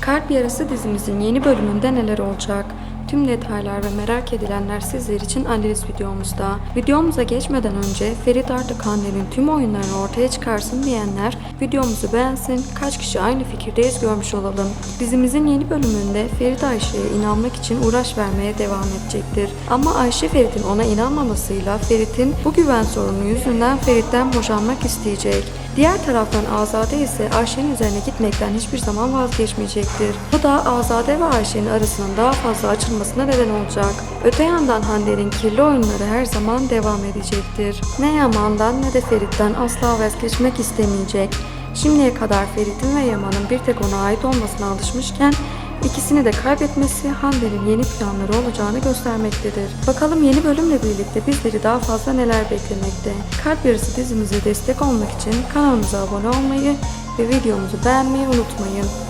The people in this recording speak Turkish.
Kalp Yarası dizimizin yeni bölümünde neler olacak? Tüm detaylar ve merak edilenler sizler için analiz videomuzda. Videomuza geçmeden önce Ferit artık tüm oyunlarını ortaya çıkarsın diyenler videomuzu beğensin, kaç kişi aynı fikirdeyiz görmüş olalım. Dizimizin yeni bölümünde Ferit Ayşe'ye inanmak için uğraş vermeye devam edecektir. Ama Ayşe Ferit'in ona inanmamasıyla Ferit'in bu güven sorunu yüzünden Ferit'ten boşanmak isteyecek. Diğer taraftan Azade ise Ayşe'nin üzerine gitmekten hiçbir zaman vazgeçmeyecektir. Bu da Azade ve Ayşe'nin arasının daha fazla açılmasına neden olacak. Öte yandan Hande'nin kirli oyunları her zaman devam edecektir. Ne Yaman'dan ne de Ferit'ten asla vazgeçmek istemeyecek. Şimdiye kadar Ferit'in ve Yaman'ın bir tek ona ait olmasına alışmışken İkisini de kaybetmesi Hande'nin yeni planları olacağını göstermektedir. Bakalım yeni bölümle birlikte bizleri daha fazla neler beklemekte. Kalp Yarısı dizimize destek olmak için kanalımıza abone olmayı ve videomuzu beğenmeyi unutmayın.